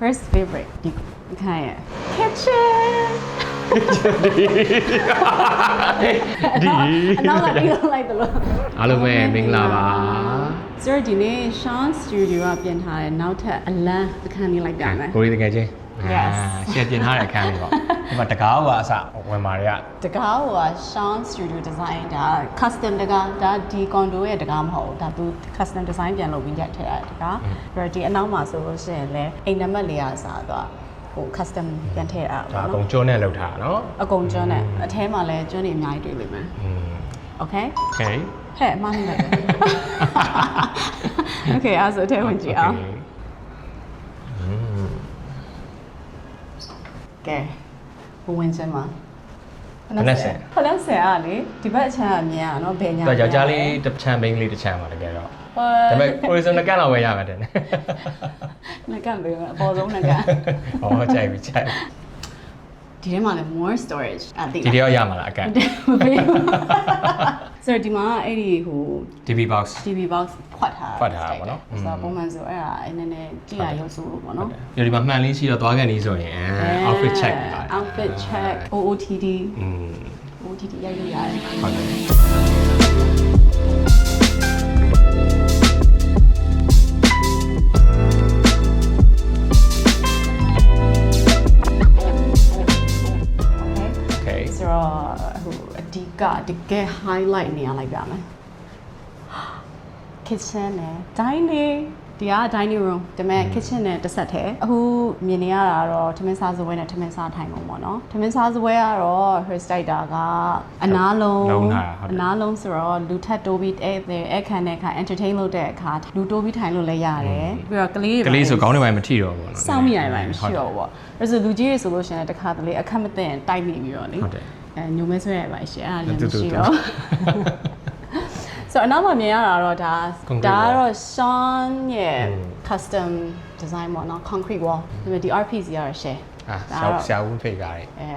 first favorite ဒီခိုင်းရဲ့ kitchen ဒီအနောက်ကပြီးတော့လိုက်တယ်လို့အားလုံးပဲမင်္ဂလာပါဆိုတော့ဒီနေ့ Sean Studio ကပြင်ထားတဲ့နောက်ထပ်အလန်းအခန်းလေးလိုက်ပြမယ်ကိုရီတကယ်ချင်း Yes ရှယ်ပြင်ထားတဲ့အခန်းလေးပေါ့ဒီမှာတကားကအစဝင်မာတွေကတကားက Sean Studio Design ဒါ custom တကားဒါဒီ condo ရဲ့တကားမဟုတ်ဘူးဒါသူ custom design ပြန်လုပ်ပြီးရက်ထည့်ရတဲ့တကားပြီးတော့ဒီအနောက်မှာဆိုလို့ရှိရင်လည်းအိမ်နံပါတ်လေးအစားတော့ဟို custom ပြန်ထည့်ရတာဒါပေါ့အကုန်နော်ကျွန်းနဲ့လောက်ထားတာနော်အကုန်ကျွန်းနဲ့အထဲမှာလည်းကျွန်းတွေအများကြီးတွေ့လိမ့်မယ်อืม Okay okay ဟဲ့အမှန်နဲ့ Okay အဲ့ဒါဆိုအထဲဝင်ကြည့်အောင် ကဲဘဝင်စမ်းမှာ ဖနက်ဆင် ဖနက်ဆင်အားလေဒီဘက်အချမ်းအမြင်อ่ะเนาะဘယ်ညာ တော့ယောက်ျားလေးတစ်ချမ်းမိန်းကလေးတစ်ချမ်းပါတကယ်တော့ ဟို ဒါပေမဲ့ကိုရီစံနှစ်ကန့်လောက်ပဲရမှာတဲ့ နကန်ပေးမယ်အပေါ်ဆုံးနကန် ဟောကြိုက်ပြီကြိုက်ပြီ ဒီထဲမှာလည်း more storage အတိဒီတယောက်ရမှာလားအကန့်မပေးဘူးဆိုတော့ဒီမှာအဲ့ဒီဟို TV box TV box ဖွက်ထားဖွက်ထားတာပေါ့နော်ဆိုတော့ပုံမှန်ဆိုအဲ့ဒါအဲ့နည်းနည်းကြည့်ရရုပ်ဆိုးလို့ပေါ့နော်ဒီဒီမှာမှန်လေးရှိတော့သွားကန်နေဆိုရင်အဲ outfit check ပါ outfit check OOTD อืม OOTD ရိုက်လို့ရတယ်ဟုတ်တယ် ကတကယ် highlight နေရလိုက်ပြမယ် kitchen နဲ့ dining ဒီက dining room ဒါပေမဲ့ kitchen နဲ့တစ်ဆက်တည်းအခုမြင်နေရတာကတော့ထမင်းစားစပွဲနဲ့ထမင်းစားထိုင်ပုံပေါ့နော်ထမင်းစားစပွဲကတော့ her starter ကအနားလုံးလုံးထားတာဟုတ်တယ်အနားလုံးဆိုတော့လူထက်တိုးပြီးအဲ့အဲ့ခံတဲ့အခါ entertain လုပ်တဲ့အခါလူတိုးပြီးထိုင်လို့လည်းရတယ်ပြီးတော့ကလေးတွေကလေးဆိုခေါင်းထဲမှာမထိတော့ဘူးပေါ့နော်စောင့်မိရတယ်ပါမရှိတော့ဘူးပေါ့အဲ့ဆိုလူကြီးတွေဆိုလို့ရှိရင်တခါတလေအခက်မသိရင်တိုက်မိပြီးတော့လေဟုတ်တယ် အဲညုံမဲဆွဲရပါရှင်အဲ့ဒါလည်းတူတူမရှိတူတော့ဆိုတော့အနောက်မှာမြင်ရတာတော့ဒါ Concrete ဒါကတော့ wall Sean ရဲ့อืม custom design ပေါ့နော် concrete wall ဒါပေမဲ့ဒီ RPC ကတော့ share အာဒါဆရာတော့ဆရာဦးဖိတ်ကားတယ်အဲ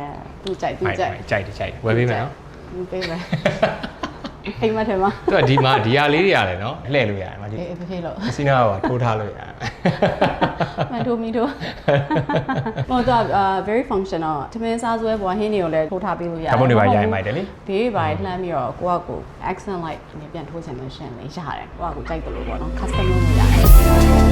သူ့ကြိုက်သူ့ဟုတ်ကြိုက်ကြိုက်တယ်ကြိုက်တယ်ဝယ်ပေးမယ်နော်သူပေးမယ် အိမ်မထဲမှာသူကဒီမှာဒီဟာလေးတွေရတယ်နော်လှည့်လို့ရတယ်မကြည့်အေးဖေးဖေးလို့အစီနာကထိုးထားလို့ရတယ်မထိုးမီထိုးဟိုတော့ very functional တမင်းစားဆွဲပေါ်ဟင်းတွေကိုလည်းထိုးထားပေးလို့ရတယ်ဓာတ်ပုံတွေပါရိုက်မိုက်တယ်လေဘေးပါလှမ်းပြီးတော့ကိုကကို accent light နဲ့ပြန်ထိုးချင်လို့ရှရင်လေရတယ်ကိုကကိုကြိုက်တယ်လို့ပေါ့နော် custom လုပ်လို့ရတယ်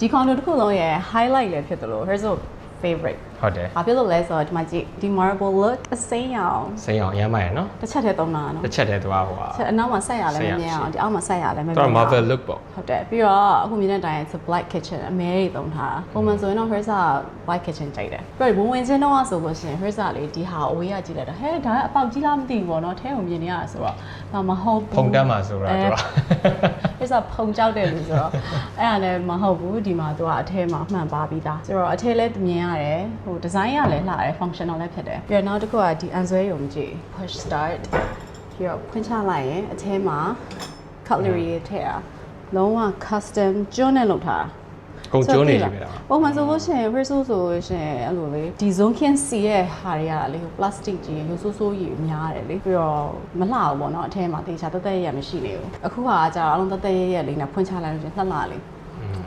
ဒီ condo တစ်ခုလုံးရဲ့ highlight လည်းဖြစ်တယ်လို့ here's a favorite ဟုတ်တယ်။ဘာဖြစ်လို့လဲဆိုတော့ဒီမှာကြည့်ဒီ marble look အစိမ်းရောင်စိမ်းအောင်အရမ်းမိုက်ရနော်တစ်ချက်တည်းသုံးတာနော်တစ်ချက်တည်းသွားဟိုဟာ။ချက်အနောက်မှာဆက်ရလဲမမြင်အောင်ဒီအောက်မှာဆက်ရလဲမမြင်တော့အောင် Marvel look ပေါ့ ဟုတ်တယ်ပြီးတော့အခုမြင်တဲ့အတိုင်း it's a black kitchen အမဲတွေသုံးထားတာပုံမှန်ဆိုရင်တော့ Herza white kitchen ကြိုက်တယ်ပြီးတော့ဝင်ဝင်ချင်းတော့ဆိုလို့ရှိရင် Herza လေးဒီဟာအဝေးကကြည့်လိုက်တော့ဟဲဒါကအပေါက်ကြီးလားမသိဘူးပေါ့နော်ထဲကိုမြင်နေရတာဆိုတော့ဒါမဟုတ်ဘူးဖုန်တက်မှာဆိုတာ တော့ Herza ဖုန်ကြောက်တယ်လို့ဆိုတော့အဲ့ဒါလည်းမဟုတ်ဘူးဒီမှာသူကအထဲမှာမှန်ပါပြီးသားဆိုတော့အထဲလည်းမြင်ရတယ်ဟိုဒီဇိုင်းကလည်းလှတယ် functional လည်းဖြစ်တယ်ပြီးတော့နောက်တစ်ခုကဒီအန်ဆွဲရုံကြည့် push start ပြီးတော့ဖွင့်ချလိုက်ရင်အထဲမှာ cutlery တွေထည့်တာလုံးဝ custom ကျွန်းနဲ့လုပ်ထားတာ ကုန်ကျိုးနေပြီပဲတော့ပုံမှန်ဆိုလို့ရှိရင် Verso ဆိုလို့ရှိရင်အဲ့လိုလေဒီ zone kin စီရဲ့ဟာတွေကလေဟို plastic ကြီးရိုးဆိုးဆိုးကြီးများတယ်လေပြီးတော့မလှဘူးပေါ့နော်အထဲမှာတေချာတက်တက်ရရမရှိနေဘူးအခုကကြာတော့အလုံးတက်တက်ရရလေးနဲ့ဖွင့်ချလိုက်လို့ရှိရင်လှလှလေး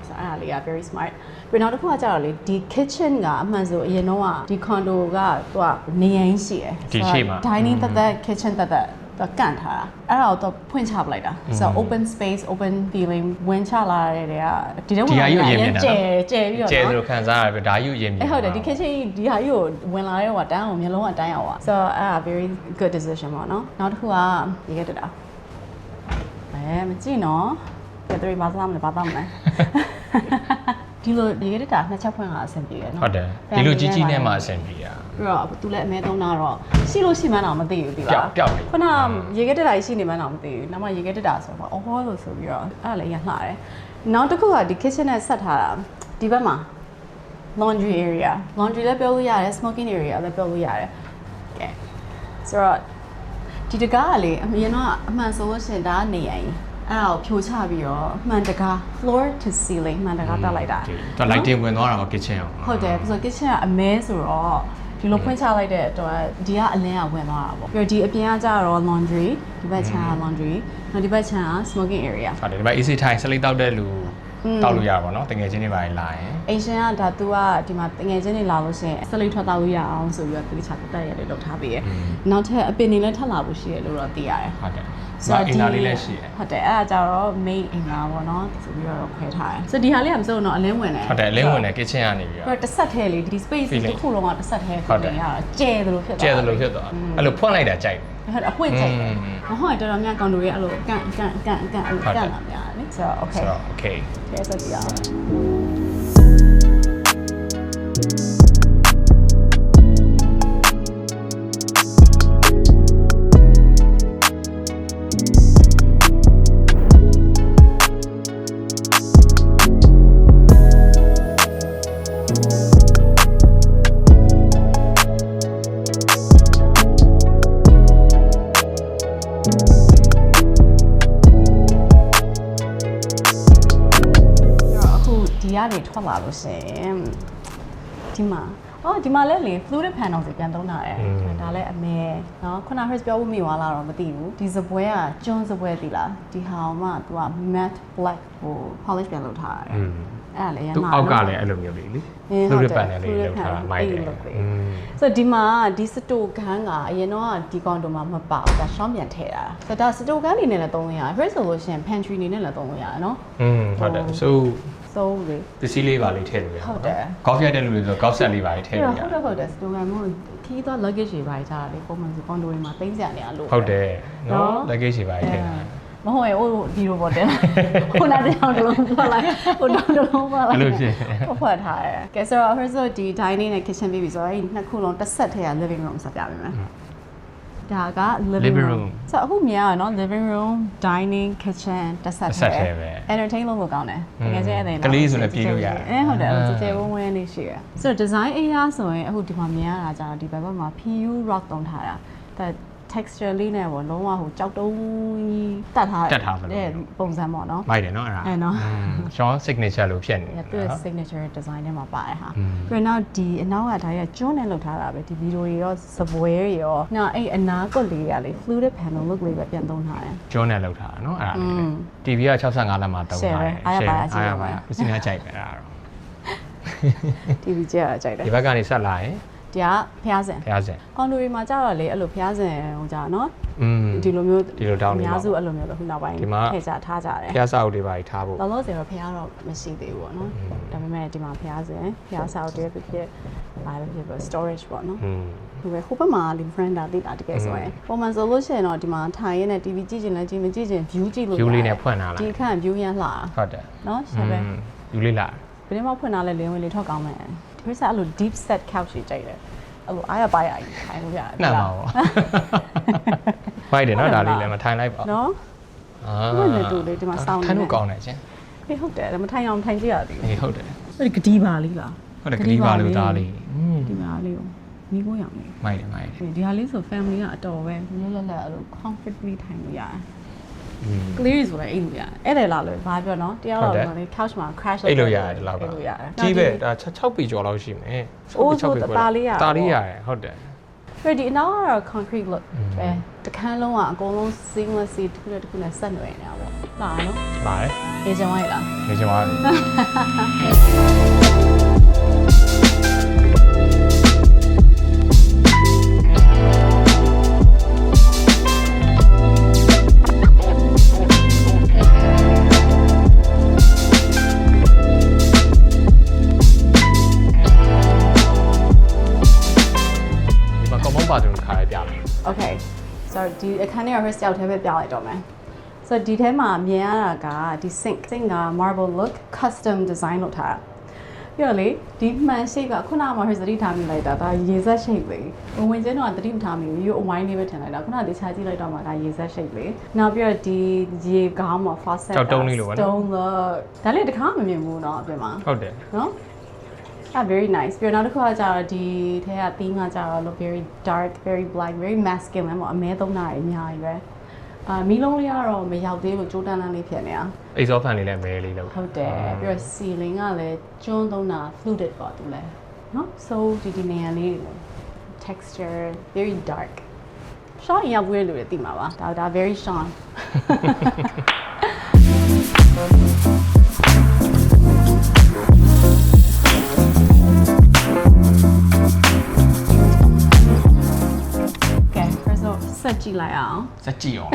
ဆိုအဲ့ဒါလေးက very smart ပြီးနောက်တစ်ခုကကြာတော့လေဒီ kitchen ကအမှန်ဆိုအရင်တော့ကဒီ condo ကသူကနေရင်ရှိတယ်ဒီရှေ့မှာ dining တက်တက် kitchen တက်တက် တော့ကန်ထားတာအဲ့ဒါကိုတော့ဖွင့်ချပလိုက်တာဆိုတော့ open space open feeling ဝင်ချလာတဲ့တွေကဒီတော့ဒီဟာကြီးကိုရင်မြင်တာနော်ကျဲကျဲပြီးတော့ကျဲနော်သလိုခံစားရပြီဒါယူရင်မြင်အဲ့ဟုတ်တယ်ဒီ kitchen ကြီးဒီဟာကြီးကိုဝင်လာတဲ့ဟိုကတန်းအောင်မျိုးလုံးကတန်းအောင်ပါ so အဲ့ဒါ very good decision ပေါ့နော်နောက်တစ်ခုကရေခဲတက်တာအဲမကြည့်နော်ကဲတရီဘာသာမလဲဘာသာမလဲဒီလိုရေခဲတက်တာနှစ်ချက်ဖွင့်တာအဆင်ပြေရနော်ဟုတ်တယ်ဒီလိုကြီးကြီးနဲ့မှအဆင်ပြေတာ ပြီးတော့သူလည်းအမဲသုံးတာတော့ရှိလို့ရှိမှန်းတော့မသိဘူးဒီပျောလားက်ပျောက်နေခုနရေခဲတက်တာရှိနေမှန်းတော့မသိဘူးနောက်မှရေခဲတက်တာဆိုတော့အော်လို့ဆိုပြီးတော့အဲ့ဒါလည်းရလှတယ်နောက်တစ်ခုကဒီ kitchen နဲ့ဆက်ထားတာဒီဘက်မှာ laundry area laundry လည်းပြောလို့ရတယ် smoking area လည်းပြောလို့ရတယ်ကဲဆိုတော့ဒီတကားကလေအမြင်တော့အမှန်ဆိုလို့ရှရင်ဒါကနေရင်အဲ့ဒါကိုဖြိုချပြီးတော့မှန်တကား floor to ceiling မှန်တကားတက်လိုက်တာသူက lighting ဝင်သွားတာပါ kitchen အောင်ဟုတ်တယ်ဆိုတော့ kitchen ကအမဲဆိုတော့ ဒီလိုဖွင့်ချလိုက်တဲ့အတွက်ဒီကအလင်းကဝင်သွားတာပေါ့ပြီးတော့ဒီအပြင်ကကျတော့ laundry ဒီဘက်ခြမ်းက laundry နောက်ဒီဘက်ခြမ်းက smoking area ဟုတ်တယ်ဒီမှာ AC ထိုင်စလိတ်တောက်တဲ့လူอืม တောက်လို့ရပါတော့တကယ်ချင်းတွေပါလာရင်အိမ်ရှင်ကဒါသူကဒီမှာတငယ်ချင်းတွေလာလို့ရှိရင်ဆက်လိထွက်သွားလို့ရအောင်ဆိုပြီးတော့တိကျတက်တက်ရတယ်လောက်ထားပေးရနောက်ထပ်အပင်တွေလည်းထပ်လာဖို့ရှိရလို့တော့သိရတယ်ဟုတ်တယ်ဒီမှာအင်တာလေးလည်းရှိတယ်ဟုတ်တယ်အဲ့ဒါကြတော့ main အင်္ဂါပေါ့နော်ဆိုပြီးတော့ခွဲထားတယ်ဆိုဒီဟာလေးကမစိုးတော့အလင်းဝင်တယ်ဟုတ်တယ်အလင်းဝင်တယ် kitchen ကနေပြီးပြီးတော့တော့တစ်ဆက်ထဲလေဒီ space Feeling တစ်ခုလုံးကတစ်ဆက်ထဲဟုတ်တယ် feeling ရတာကျဲတယ်လို့ဖြစ်သွားကျဲသလိုဖြစ်သွားအဲ့လိုဖွင့်လိုက်တာကြိုက်တယ် ဟုတ်တယ်အပွင့်ကြိုက်တယ်อืมမဟုတ်ရင်တော်တော်များကောင်တို့ရဲ့အဲ့လိုကန်ကန်ကန်ကန်အဲ့လိုဟုတ်တယ်ကန်လာများတယ်ဆိုတော့ okay ဆိုတော့ okay ထဲဆက်ကြည့်အောင် ထွက်လာလို့ရှင်ဒီမှာအော်ဒီမှာလည်းလေ fluid pan အောင်စီပြန်သုံးတာတယ်ဒါလည်းအမဲနော်ခုန Chris ပြောဖို့မိသွားလားတော့မသိဘူးဒီစပွဲကကျွန်းစပွဲသီလားဒီဟာမှ तू က matte black ဟို polish ပြန်လုပ်ထားတယ်အဲ့လေရမှာသူအောက်ကလည်းအဲ့လိုမျိုးလေးလေသူရပန်နဲ့လေးလောက်ထားမိုက်တယ်ဆိုတော့ဒီမှာဒီစတိုကန်းကအရင်တော့ဒီကောင်တို့မှာမပါဘူးဒါရှောင်းပြန်ထည့်တာဆိုတော့ဒါစတိုကန်းနေနဲ့လည်းသုံးလို့ရတယ် Chris ဆိုလို့ရှိရင် pantry နေနဲ့လည်းသုံးလို့ရတယ်နော်อืมဟုတ်တယ် so ဆိုဆိုလေပစ္စည်းလေးပါလေးထည့်လို့ရတယ်ဟုတ်တယ်ကော်ဖီရတဲ့လူတွေဆိုကောက်ဆက်လေးပါလေးထည့်အဲ့လို့တော့ရဟုတ်တတယ်ယ်ဟုတ်တယ်စတိုကန်မို့ခီးတော့ luggage တွေပါကြတာလေပုံမှန်ဆိုကွန်ဒိုတွေမှာသိမ်းစရာနေရလို့ဟုတ်တယ်နော်နော် luggage တွေပါလေးထည့်တာမဟုတ်ရင်ဟိုဒီလိုပေါ့တယ်ဟိုနာတစ်ယောက်တစ်လုံးပတ်လိုက်ဟိုနောက်တစ်လုံးပတ်လိုက်အဲ့လိုဖြစ်ဟုတ်ဖွက်ထားတယ်ကဲဆိုတော့ first ဆိုဒီ dining နဲ့ kitchen ပြီးပြီဆိုတော့အဲ့ဒီနှစ်ခုလုံးတစ်ဆက်ထဲက living room ဆက်ပြပေးမယ် ဒါက living Living room room ဆိုတော့အခုမြင်ရအောင်နော် living room dining kitchen တစ်ဆက်တစ်ဆက်ထဲထဲပဲ entertain လုပ်လို့ကောင်းတယ်တကယ်ချင်းအဲ့ဒါကလေးဆိုလည်းပြေးလို့ရတယ်အဲဟုတ်တယ်အာကြည်ကြဲဝန်းဝန်းလေးရှိရယ်ဆိုတော့ design အရာဆိုရင်အခုဒီမှာမြင်ရတာကြာဒီဘက်မှာ PU rock တုံးထားတာဒါ texture လေးနဲ့ပေါ့လုံးဝဟိုကြောက်တုံးကြီးတတ်ထားတတ်ထားတဲ့ပုံစံပေါ့နော်မိုက်တယ်နော်အဲ့ဒါအဲ့နော်ရှောင်း signature လို့ဖြစ်နေတယ်သူ့ signature design ထဲမှာပါတယ်ဟာပြီးတော့ဒီအနောက်ကဒါရကျွန်းနဲ့လုပ်ထားတာပဲဒီဗီဒီယိုတွေရောစပွဲတွေရောနောက်အဲ့အနာကွက်လေးကလေ fluted panel look လေးပဲပြန်သုံးထားတယ်ကျွန်းနဲ့လုပ်ထားတာနော်အဲ့ဒါလေး TV က65လက်မှာသုံးထားတယ်အားရပါအားရပါဦးစင်းကကြိုက်ပဲအဲ့ဒါတော့ TV ကြိုက်တာကြိုက်တယ်ဒီဘက်ကနေဆက်လာရင် ဒီကဖျားစင် ဖျားစင် ကွန်ဒိုတွေမှာကြာတော့လေအဲ့လိုဖျားစင်ဟိုကြာနော် อืม ဒီလိုမျိုး ဒီလိုတောင်းနေ အ ပါ များစုအဲ့လိုမျိုးလို့ခုနောက်ပိုင်း ဒီမှာ ထည့်ကြထားကြတယ် ဖျားစာအုပ်တွေပါထားဖို့ လောလောဆယ်တော့ဖျားတော့မရှိသေးဘူးပေါ့နော်ဒါပေမဲ့ဒီမှာဖျားစင်ဖျားစာအုပ်တွေဖြစ်ဖြစ်ဘာပဲဖြစ်ဖြစ် storage ပေါ့နော် อืม ဟိုပဲဟိုဘက်မှာလင် friend တာတိတာတကယ်ဆိုရင်ပုံမှန်ဆိုလို့ရှိရင်တော့ဒီမှာထိုင်ရင်းနဲ့ TV ကြည့်ချင်လဲကြည့်မကြည့်ချင် view ကြည့်လို့ view လေးနဲ့ ရတယ် ဖွင့်ထားလိုက် ဒီအခန်း view ရမ်းလှတာ ဟုတ်တယ် နော်ရှာပဲ อืมယူလေးလာ ဘယ်နည်းမှဖွင့်ထားလဲလင်းဝင်လေးထွက်ကောင်းမယ် မင်းစားအဲ့လို deep set couch ကြီးကြိုက်တယ်အဲ့လိုအားရပါရကြီးထိုင်လို့ရတယ်နှက်ပါဘောမိုက်တယ်နော်ဒါလေးလည်းမထိုင်လိုက်ပါနော်အာဘယ်လိုတူလေးဒီမှာစောင်းနေထိုင်လို့ကောင်းတယ်ချင်းဟေးဟုတ်တယ်မထိုင်အောင်ထိုင်ကြရသေးဘူးဟေးဟုတ်တယ်အဲ့ဒီကတိပါလေးလားဟုတ်တယ်ကတိပါလို့ဒါလေးဒီမှာလေးကိုမိခိုးရအောင်မိုက်တယ်မိုက်တယ်ဒီဟာလေးဆို family ကအတော်ပဲလွတ်လပ်လပ်အဲ့လို comfortably ထိုင်လို့ရတယ် ကလေးဆိုလည်းအိမ်လို့ရတယ်အဲ့ဒါလာလို့ဘာပြောနော်တရားဟုတ်တော့တယ်တော့လေ couch မှာ crash အိတ်လို့ရတယ်ဒီလောက်အိပါတ်လို့ရတယ်ကြီးပဲဒါ6ပေကျော်လောက်ရှိမယ်အိုးဆိုတသားလေးရတယ်တာလေးရတယ်ဟုတ်တယ်ပြဒီအနောက်ကတော့ concrete look อืมပဲတခန်းလုံးကအကုန်လုံး seamlessly တစ်ခုနဲ့တစ်ခုနဲ့ဆက်နွယ်နေတာပေါ့လာနော်ပါတယ်အေဂျင့်ဝိုင်းလားနေချင်ပါ so ဒီအခန်းထဲက first ရောက်ထဲပဲပြလိုက်တော့မယ်ဆိုတော့ဒီထဲမှာမြင်ရတာကဒီ sink sink က marble look custom design လုပ်ထားတာပြီးတော့လေဒီမှန် shape ကခုနကမှ first သတိထားမိလိုက်တာဒါရေစက် shape လေဝင်ဝင်ချင်းတော့သတိမထားမိဘူးရိုးအဝိုင်းလေးပဲထင်လိုက်တာခုနကတခြားကြည့်လိုက်တော့မှဒါရေစက် shape လေနောက်ပြီးတော့ဒီရေကောင်းမှာ faucet ကြောက်တုံးလေးလိုပဲနော် stone look ဒါလေးတခါမမြင်ဘူးเนาะအပြင်မှာ ဟုတ်တယ် နော်အဲ့ very nice ပြီးတော့နောက်တစ်ခုကကြတော့ဒီထဲက theme ကကြတော့ look very dark very black very masculine ပေါ့အမဲသုံးတာတွေအများကြီးပဲအာမီလုံးလေးကတော့မရောက်သေးလို့ကြိုးတန်းတန်းလေးဖြစ်နေတာအိတ်စောဖန်လေးလည်းမဲလေးလောက်ဟုတ်တယ်ပြီးတော့ ceiling ကလည်းကျွန်းသုံးတာ fluted ပေါ့သူလည်းနော် so ဒီဒီနေရာလေးတွေ texture very dark Sean ရောက်ွေးလို့ရသိမှာပါဒါဒါ very Sean ဆက်ကြည့်လိုက်အောင်စက်ကြည့်အောင်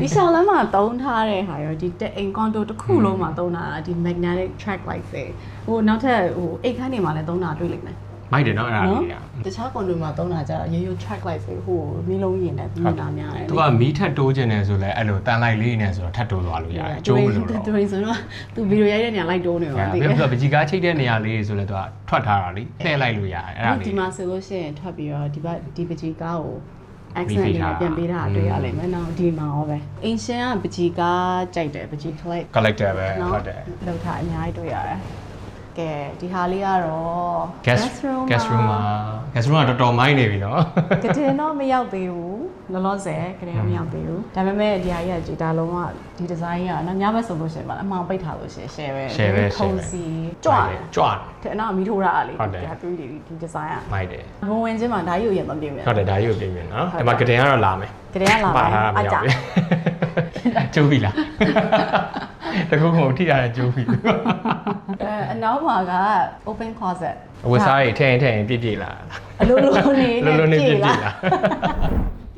ဒီရှောင်းလမ်းမှာတုံးထားတဲ့ဟာရောဒီတက်အိမ်ကွန်ဒိုတစ်ခုလုံးမှာတုံးထားတာဒီ magnetic track light တွေဟိုနောက်ထပ်ဟိုအိတ်ခန်းတွေမှာလည်းတုံးတာတွေ့လိမ့်မယ်မိုက်တယ်နော်အဲ့ဒါလေးကတခြားကွန်ဒိုမှာတုံးတာကြတော့ရိုးရိုး track light တွေဟိုမီးလုံးရင်နဲ့မြင်တာများတယ်သူကမီးထက်တိုးခြင်းနဲ့ဆိုလဲအဲ့လိုတန်လိုက်လေးနဲ့ဆိုတော့ထပ်တိုးသွားလို့ရတယ်အကျိုးမလို့တော့သူတွေဆိုတော့သူဗီဒီယိုရိုက်တဲ့နေရာလိုက်တိုးနေပါပြီးသိတယ်တော့ပကြီးကားချိတ်တဲ့နေရာလေးဆိုလဲသူကထွက်ထားတာလေလှည့်လိုက်လို့ရတယ်အဲ့ဒါဒီလေးမှာဆိုလို့ရှိရင်ထွက်ပြီးတော့ဒီဘက်ဒီပကြီးကားကိုမိ accent ပေးတွေထားတာပြန်ပေးထားတာတွေ့ရလိမ့်မယ်နော်ဒီမှာရောပဲအင်ရှင်ကပကြီးကားကြိုက်တယ်ပကြီး collect collector ပဲနော်ဟုတ်တယ်လောက်ထားအများကြီးတွေ့ရတယ်ကဲဒီဟာလေးကတော့ gas gas room မှာ gas room ကတော်တော်မိုင်းနေပြီနော်ကတင်တော့မရောက်သေးဘူး လောလောဆယ်ကတင်တော့မရောက်သေးဘူးဒါပေမဲ့ဒီဟာကြီးကဒီဒါလုံးကဒီဒီဇိုင်းကနော်ညဘက်ဆိုလို့ရှိရင်ပါအမှောင်ပိတ်ထားလို့ရှိရင် share ပဲ share ပဲ share ပဲ cozy ကြွတယ်ကြွတယ်တဲ့နောက်မီးထိုးရတာလေဟုတ်တယ်ဒီဟာတွေ့ဒီဒီဒီဇိုင်းကမိုက်တယ်ဘုံဝင်ချင်းမှာဒါကြီးကိုရင်မပြေဘူးဟုတ်တယ်ဒါကြီးကိုပြင်ပြင်နော်ဟုတ်တယ်ဒီမှာကတင်ကတော့လာမယ်ကတင်ကလာပါမယ်ထားတာမအကြရောက်ဘူးကျိုးပြီလားတခုခုထိရတယ်ကျိုးပြီအဲအနောက်မှာက open closet အဝတ်စားကြီးထည့်ရင်ထည့်ရင်ပြည့်ပြည့်လာအလိုလိုနေလိုလိုနေပြည့်ပြည့်လာ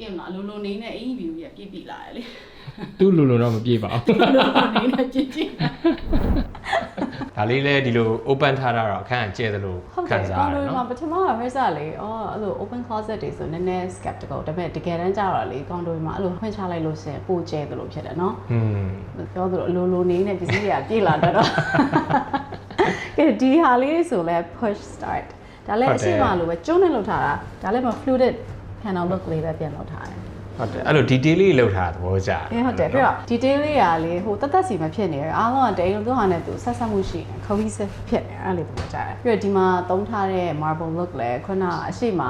ပြည့်မလားအလိုလိုနေနဲ့အင်ဂျီဗီကိုပြည့်ပြည့်လာတယ်လေသူ့လိုလိုတော့မပြည့်ပါဘူးအလိုလိုနေနဲ့ကြည့်ကြည့်ဒါလေးလည်းဒီလို open ထားတာတော့အခန်းကကျဲသလိုဟုတ်ခံတယ်စားကောရင်းတယ်လို့မှာနော်ပထမက first ကလေအော်အဲ့လို open closet တွေဆိုနည်းနည်း skeptical ဒါပေမဲ့တကယ်တမ်းကျတော့လေကောင်းတို့မှာအဲ့လိုဖွင့်ချလိုက်လို့ရှင်ပိုကျဲသလိုဖြစ်တယ်နော်อืมပြောသလိုအလိုလိုနေနဲ့ပစ္စည်းတွေကပြေးလာတော့ကဲဒီဟာလေးဆိုလဲ push start ဒါလည်းဟုတ်အတယ်ရှိမလိုပဲကျုံးနဲ့လောက်ထားတာဒါလည်းမ fluted panel look လေးပဲပြန်လောက်ထားတယ်ဟုတ်တယ်အဲ့လို detail လေးလောက်ထားတာသဘောကျတယ်အေးဟုတ်တယ်ပြီးတော့ detail လေးကလေဟိုတက်တက်စီမဖြစ်နေရအားလုံးကတိန်သူဟာနဲ့သူဆက်ဆက်မှုရှိတယ် cohesive ဖြစ်နေအဲ့လိုပုံကြတယ်ပြီးတော့ဒီမှာသုံးထားတဲ့ marble look လဲခုနအရှိမ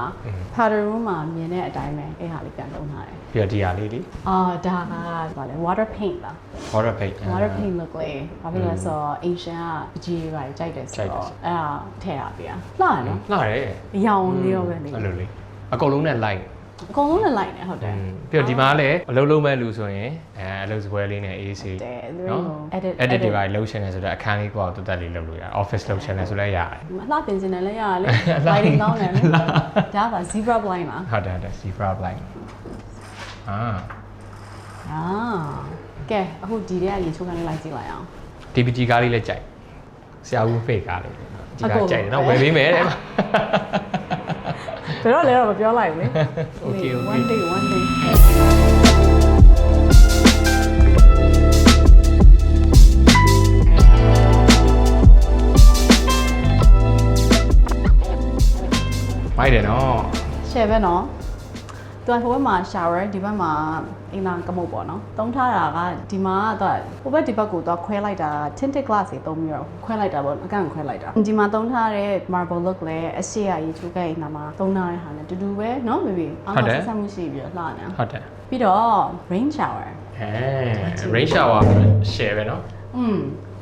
powder room မှာမြင်တဲ့အတိုင်းပဲအဲ့ဟာလေးပြန်သုံးထားတယ်ပြီးတော့ဒီဟာလေးလေအာဒါကဘာလဲ water paint လား water paint water paint look လေးဘာဖြစ်လဲဆိုတော့ Asian ကပကြီးတွေပါကြိုက်တယ်ဆိုတော့အဲ့ဒါထည့်ရပြရလှရနော်လှတယ်အရောင်လေးရောပဲလေအဲ့လိုလေး အကုန်လုံးနဲ့ light အကုန်လုံးနဲ့လိုက်နေဟုတ်တယ်ပြီးတော့ဒီမှာလည်းအလုပ်လုပ်မဲ့လူဆိုရင်အဲအလုပ်စပွဲလေးနဲ့ AC တယ်နော် edit edit တွေပါလှုပ်ရှင်နေဆိုတော့အခန်းလေးကိုတော့တက်တက်လေးလှုပ်လို့ရတယ် office လှုပ်ရှင်နေဆိုလည်းရတယ်အလှပင်စင်တယ်လည်းရတယ်လေလှပင် lighting ကောင်းတယ်လေဒါက zebra blind လားဟုတ်တယ်ဟုတ်တယ် zebra blind အာအာကဲအခုဒီထဲကရေချိုးခန်းလေးလိုက်ကြည့်လိုက်အောင် DPG ကားလေးလည်းကြိုက်ဆရာဦးဖေကားလေးဒီအကားကုန်ကြိုက်တယ်နော်ဝယ်ပေးမယ်တဲ့ ဘယ်တော့လဲတော့မပြောလိုက်ဘူးလေ Okay, okay. one day one day မိုက်တယ်နော် share ပဲနော် သူကဟိုဘက်မှာ shower ဒီဘက်မှာအင်္ဂါကမုတ်ပေါ့နော်တုံးထားတာကဒီမှာကတော့ဟိုဘက်ဒီဘက်ကိုတော့ခွဲလိုက်တာ tinted glass တွေသုံးပြီးတော့ခွဲလိုက်တာပေါ့အကန့်ခွဲလိုက်တာဒီမှာတုံးထားတဲ့ marble look လည်းအရှိရရေချိုးခဲ့ရင်နာမှာတုံးထားတဲ့ဟာနဲ့တူတူပဲနော် baby အောက်ကဆက်ဆက်မှုရှိပြီးတော့လှနေဟုတ်တယ်ပြီးတော့ rain shower အဲ rain shower share ပဲနော်อืม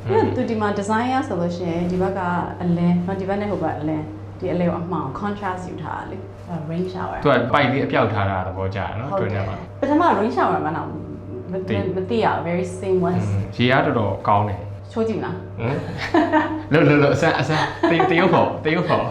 အဲ့သူဒီမှာ design ရဆိုလို့ရှိရင်ဒီဘက်ကအလင်းနော်ဒီဘက်နဲ့ဟိုဘက်အလင်းဒီအလင်းကိုအမှောင် contrast ယူထားတာလေအဲ့ rain shower သူကပိုက်လေးအပြောက်ထားတာသဘောကျတယ်နော်တွင်းထဲမှာ ပထမ rain shower မှာတော့မ သိ သိမသိရဘူး very seamless ရေအားတော်တော်ကောင်းတယ် ချိုးကြည့်မလား ဟမ်လို့လို့လို့အဆန်းအဆန်းတရုတ်တရုတ်ဖို့တရုတ်ဖို့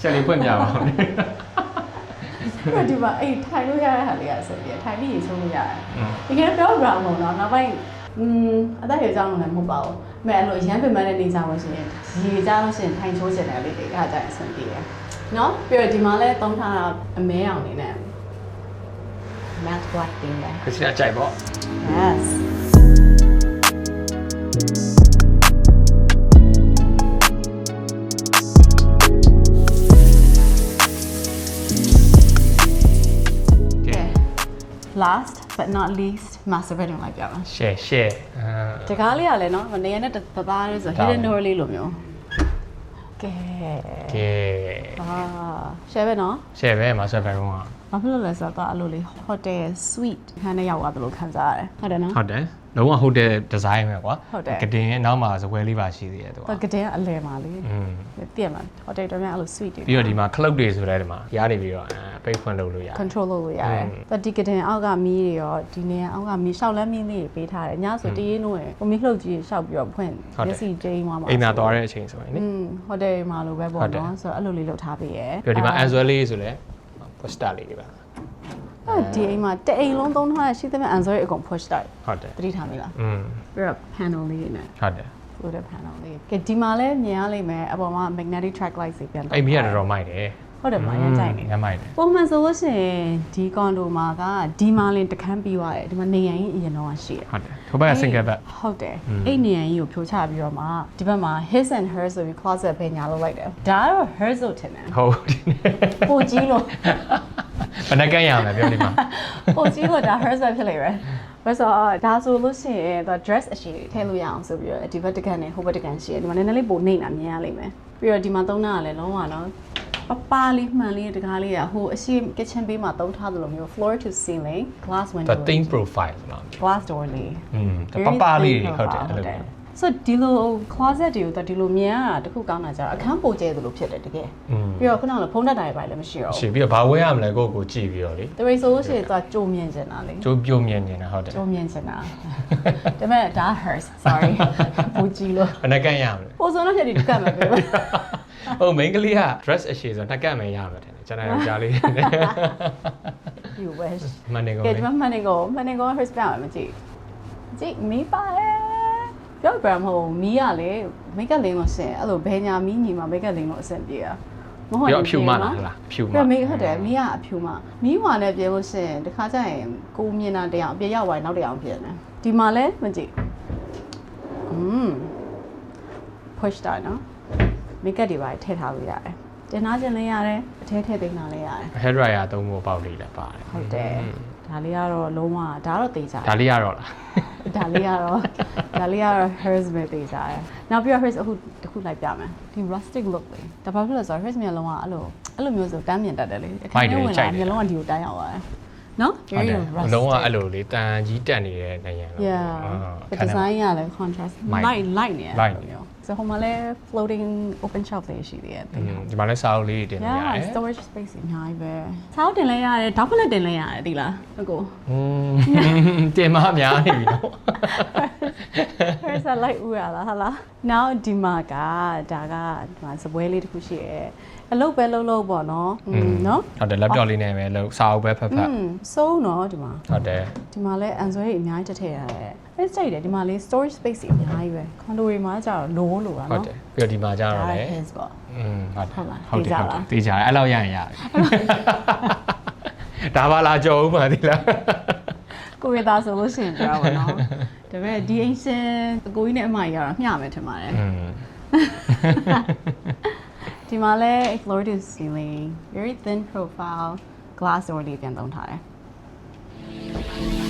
ဆက်လေးဖွင့်ပြပါဦး ပြီးတော့ဒီမှာအဲ့ထိုင်လို့ရတဲ့ဟာလေးကဆိုပြီးထိုင်ပြီးရေချိုးလို့ရတယ် อืม တကယ်ပြော brown မဟုတ်တော့နောက်ပိုင်းอืมအသက်ရေကြောင်းလည်းမဟုတ်ပါဘူး။မဲ့အဲ့လိုရမ်းပင်ပန်းတဲ့နေကြလို့ရှိရင်ရေကြလို့ရှိရင်ထိုင်ချိုးချင်တယ်လေဒီကကြရင်အဆင်ပြေတယ်။ နော်ပြီးတော့ဒီမှာလည်းသုံးထားတာအမဲအောင်နေနဲ့ matte black တင်တယ် ခစီအကြိုက်ပေါ့ Yes ကဲ last but not least master bedroom လိုက်ပြပါ share share အာတကားလေးကလည်းနော်နေရာနဲ့တသားလေးဆို hidden door လေးလိုမျိုး ကဲကဲအာ share ပဲနော် share ပဲမှာ server room ကဘာဖြစ်လို့လဲဆိုတော့အဲ့လိုလေး hotel suite ခန်းထဲရောက်သွားတယ်လို့ခံစားရတယ်ဟုတ်တယ်နော်ဟုတ်တယ် လုံးဝဟုတ်တဲ့ဒီဇိုင်းပဲကွာကတင်ရဲ့နောက်မှာဇပွဲလေးပါရှိသေးတယ်သူကကတင်ကအလဲမှာလေပြင်မှာဟိုတယ်တော်များအဲ့လို sweet တွေပြီးတော့ဒီမှာ cloud တွေဆိုတဲ့ဒီမှာရနေပြီးတော့ပိတ်ဖွင့်လုပ်လို့ရတယ် control လုပ်လို့ရတယ်တတိကတင်အောက်ကမီးတွေရောဒီနေရာအောက်ကမီးရှောက်လန်းမီးလေးတွေပေးထားတယ်ညဆိုတရေးနိုးရယ်ဟိုမီးခလုတ်ကြီးရှောက်ပြီးတော့ဖွင့်မျက်စိကျိန်းသွားမှာအိမ်သာသွားတဲ့အချိန်ဆိုရင်နိဟိုတယ်မှာလိုပဲပေါ့နော်ဆိုတော့အဲ့လိုလေးလုပ်ထားပေးရယ်ပြီးတော့ဒီမှာ as well လေးဆိုလဲ poster လေးတွေပါ အဲဒီအိမ်မှာတအိမ်လုံးသုံးထားရှိသမျှ answer အကုန် push တိုက်ဟုတ်တယ်သတိထားမိလားอืมပြီးတော့ panel လေးနဲ့ဟုတ်တယ် fluid panel လေးကဲဒီမှာလည်းမြင်ရလိမ့်မယ်အပေါ်မှာ magnetic track light စီပြန်တော့အိမ်မီးကတော့တော့မိုက်တယ်ဟုတ်တယ်မရမ်းကြိုက်နေရမ်းမိုက်တယ်ပုံမှန်ဆိုလို့ရှိရင်ဒီကွန်ဒိုမှာကဒီမာလင်တခန်းပြီးသွားတယ်ဒီမှာနေရန်ကြီးအရင်တော့ရှိတယ်ဟုတ်တယ်ထိုဘက်က single bed ဟုတ်တယ်အဲ့နေရန်ကြီးကိုဖြိုချပြီးတော့မှဒီဘက်မှာ his and hers ဆိုပြီး closet ပဲညာလောက်လိုက်တယ်ဒါကတော့ hers လို့ထင်တယ်ဟုတ်တယ်ပိုကြီးလို့ ဘယ်နှကန်းရမလဲပြောဒီမှာပိုကြီးလို့ဒါ her ဆိုဖြစ်လိမ့်မယ်ဘယ်ဆိုတော့ဒါဆိုလို့ရှိရင်တော့ dress အရှိတွေထည့်လို့ရအောင်ဆိုပြီးတော့ဒီဘက်တစ်ကန်နဲ့ဟိုဘက်တစ်ကန်ရှိတယ်ဒီမှာနည်းနည်းလေးပိုနေတာမြင်ရလိမ့်မယ်ပြီးတော့ဒီမှာသုံးတာကလည်းလုံးဝတော့ပပလေးမှန်လေးတကားလေးကဟိုအရှိ kitchen ဘေးမှာသုံးထားသလိုမျိုး floor to ceiling glass သူ window theme profile ဆိုတော့ glass door လေးอืม Very ပပလေး thin ဟုတ်တယ် profile အဲ့လိုဟုတ်တယ် ဆိုတော့ဒီလို closet တွေကိုတော့ဒီလိုမြင်ရတာတခုကောင်းတာကြတော့အခန်းပိုကျဲသလိုဖြစ်တယ်တကယ်อืมပြီးတော့ခုနကလည်းဖုန်းတက်တာတွေပါလည်းမရှိတော့ရှိပြီးတော့ဘာဝဲရမလဲကိုယ့်ကိုကြည့်ပြီးတော့လေဘူးတရိဆိုလို့ရှိရင်သူကကြိုမြင်ချင်တာလေကျိုးပြုံးမြင်နေတာဟုတ်တယ်ကြိုမြင်ချင်တာဒါပေမဲ့ဒါ hers sorry ဘူကြီးလို့ဘယ်နှကန်းရမလဲပိုဆိုတော့ဖြစ်ဒီကတ်မှာပဲဟုတ် main ကလေးက dress အရှိဆိုနှစ်ကန်းမယ်ရမှာတယ်ကျွန်တော်ယောက်ျားလေး you wish မှန်တယ်ကောကဲလေဒီမှာမှန်နေကိုမှန်နေကို hers ပြမယ်မကြည့်ကြည့်မီးပါတယ် ပြောပြမဟုတ်မီးရလေမိတ်ကလင်းလို့ရှင်အဲ့လိုဘယ်ညာမီးညီမှာမိတ်ကလင်းလို့အဆင်ပြေတာမဟုတ်ပြီးတော့အဖြူမရင်လားဟလားအဖြူမပြမေးဟုတ်တယ်မီးကအဖြူမမီးဝါနဲ့ပြင်လို့ရှရင်တခါကျရင်ကိုမြင်တာတရားအပြည့်ရောက်သွားရင်နောက်တရားပြင်တယ်ဒီမှာလဲမကြည့်อืม push တာနော်မိတ်ကပ်တွေပါထည့်ထားလို့ရတယ်တင်ထားခြင်းလည်းရတယ်အထဲထည့်သိမ်းတာလည်းရတယ် hair dryer သုံးဖို့ပေါက်လေးလည်းပါတယ်ဟုတ်တယ်ဒါလေးကတော့လုံးဝဒါတော့သိကြတယ်ဒါလေးရတော့လား ဒါလေးကတော့ဒါလေးကတော့ hers ပဲသိကြတယ်နောက်ပြီးတော့ hers အခုတစ်ခုလိုက်ပြမယ်ဒီ rustic look လေးဒါဘာဖြစ်လဲဆိုတော့ hers မျက်လုံးကအဲ့လိုအဲ့လိုမျိုးဆိုတမ်းမြင်တတ်တယ်လေအခန်းထဲဝင်လာမျက်လုံးကဒီကိုတန်းရောက်သွားတယ်နော်ဟုတ် very တယ် rustic လုံးဝအဲ့လိုလေတန်ကြီးတက်နေတဲ့နေရံလို့ yeah အာ the design ရလဲ contrast မိုက် light light နေရ light နေ ဆိုဟိုမှာလဲ floating open shelf လေးရှိသေးတယ်။ဒီမှာလဲစာအုပ်လေးတင်လို့ရတယ်။ storage space အများကြီးပဲ။စာအုပ်တင်လဲရတယ်၊ document တင်လဲရတယ်ဒီလား။ဟုတ်ကို။อืมတင်မအများနေပြီနော်။ First I like ဦးရလားဟာလား။ Now ဒီမှာကဒါကဒီမှာစပွဲလေးတစ်ခုရှိရဲ့။ အလုပ်ပဲလုပ်လို့ပေါ့နော်อืมနော် ဟုတ်တယ် laptop လေးနဲ့ပဲလို့စာအုပ်ပဲဖတ်ဖတ် อืมစိုးနော်ဒီမှာ ဟုတ်တယ် ဒီမှာလဲ answer တွေအများကြီးတက်ထည့်ရတယ်အဲ့စိတ်တယ်ဒီမှာလေး storage space တွေအများကြီးပဲ condo တွေမှာကျတော့ low လို့ပါ ဟုတ် နော် တယ်ပြီးတော့ဒီမှာကျတော့လေ his ပေါ့ อืมဟုတ်တယ် ဟုတ်လား ဟုတ်တယ် သိကြ ဟုတ် လား တယ်သိကြတယ်အဲ့လောက်ရရင်ရတယ်ဒါပါလားကြော်ဦးမှာဒီလား ကိုရသားဆိုလို့ရှိရင်ပြောပါတော့ဒါပေမဲ့ဒီအိမ်ရှင်အကိုကြီးနဲ့အမကြီးကတော့မျှမယ်ထင်ပါတယ် อืม ဒီမှာလဲ floor to ceiling very thin profile glass door လေးပြန်သုံးထားတယ်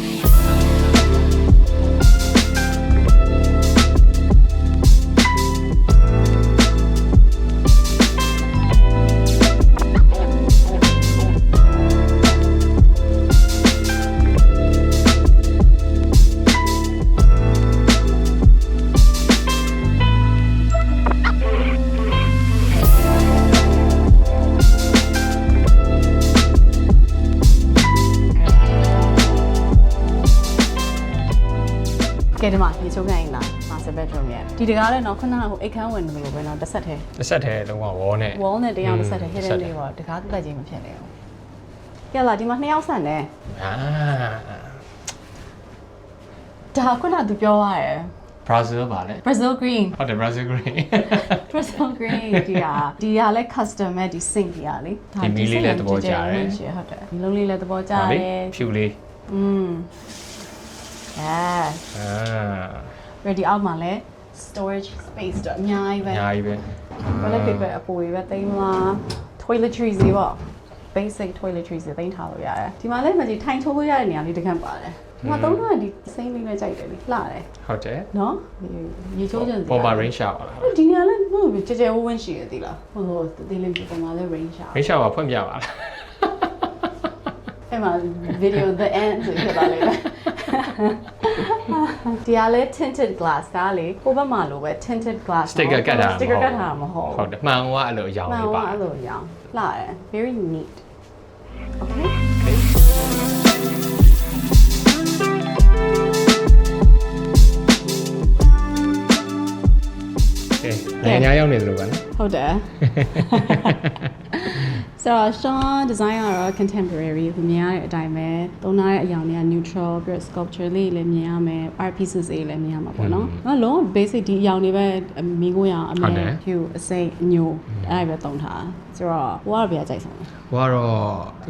ဒီတကားလည်းတော့ခုနကဟိုအိတ်ခမ်းဝင်တယ်လို့ပဲเนาะတစ်ဆက်တည်း တစ်ဆက်တည်းလုံးဝ wall နဲ့ wall နဲ့တရားတစ်ဆက်တည်း อืม hidden လေးပေါ့တကားတက်တက်ချင်းမဖြစ်နေဘူးကဲလာဒီမှာနှစ်ယောက်ဆန်တယ် အာ ဒါခုနကသူပြောရတယ် Brazil ပါလေ Brazil green ဟုတ်တယ် Brazil green Brazil green ဒီဟာဒီဟာလည်း custom မဲ့ဒီ sink ကြီးอ่ะလေ ဒီမီးလေးလည်းသဘောကျတယ် ဟုတ်တယ်ဒီလုံးလေးလည်းသဘောကျ ဟာ တ လေ ယ် ဖြူလေး อืม yeah အာ ready အောက်မှာလည်း storage space တော့အများကြီးပဲအများကြီးပဲ toilet paper အပိုတွေပဲသိမ်းမလား toiletries တွေပေါ့ basic toiletries တွေသိမ်းထားလို့ရတယ်ဒီမှာလည်းမကြီးထိုင်ချိုးလို့ရတဲ့နေရာလေးတစ်ခန့်ပါတယ်ဒီမှာသုံးတော့ဒီ same လေးပဲကြိုက်တယ်လေလှတယ်ဟုတ်တယ်နော်ရေချိုးခြင်းစီပေါ်မှာ range shower ပါလားဒီနေရာလည်းမဟုတ်ဘူးကြဲကြဲဝဝင်းရှိရသေးလားဟိုဟိုဒီလေးပုံမှာလည်း range ရှာ range shower ဖွင့်ပြပါလားအဲ့မှာ video the end ဆိုဖြစ်သွားလိမ့်မယ် ဒီကလည်း tinted glass ဒါကလေကိုယ့်ဘက်မှာလိုပဲ tinted glass စတစ်ကာကတ်တာစတစ်ကာကတ်တာမဟုတ်ဟုတ်တယ်မှန်ကအဲ့လိုအရောင်မှန်လေးပါပါအဲ့လိုရောင်လှတယ် very neat okay ကဲနိုင်ငံရောက်နေသလိုပါနော်ဟုတ်တယ် ဆိုတော့ Sean design ကတော့ contemporary ကိုမြင်ရတဲ့အတိုင်းပဲသုံးထားတဲ့အရာတွေက neutral ပြီးတော့ sculpture လေးတွေလည်းမြင်ရမယ် art pieces တွေလည်းမြင်ရမှာပေါ့နော်။အဲ့လုံးဝ basic ဒီအရာတွေပဲမိကိုရအောင်အဟုတ်မြတယ်င် hue အစိမ့်အညိုအဲ့ဒါပဲသုံးထား။ဆိုတော့ဟိုကတော့ဘယ်ကကြိုက်ဆုံးလဲဟိုကတော့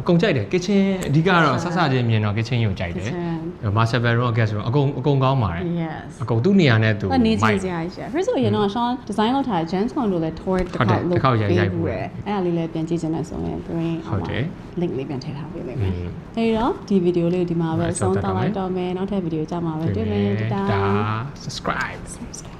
အကုန်ကြိုက်တယ် kitchen အဓိကတော့ဆက်စချင်းမြင်တော့ kitchen ကိုကြိုက်တယ် Kitchen master bedroom ကဆိုတော့အကုန်အကုန်ကောင်းပါတယ် Yes အကုန်သူ့နေရာနဲ့သူ။အနေကြမိုည့်က်စရာကြီးရှာ။ first ဆိုရင်တော့ Sean design လုပ်ထားတဲ့ James Bond လို့လည်း tour တစ်ဟုတ်တယ်ခေါက်လုပ်တစ်ခေါက်ရိုက်ပေးရိုက်ဘူးဘူးတယ်။အဲ့ဒါလေးလည်းပြန်ကြည့်ချင်တယ်ဆိုရင် green ဟုတ်တယ် link လေးပြန်ထည့်ထားပေးလိမ့်อืမယ်ม။အဲဒီတော့ဒီဗီဒီယိုလေးကိုဒီမှာပဲဟုတ်ဆုံးဆုံးသတ်သတ်လိုက်တော့တော့မယ်။နောက်ထပ်ဗီဒီယိုကြမှာပဲတွေ့မယ်ဒါတာ subscribe subscribe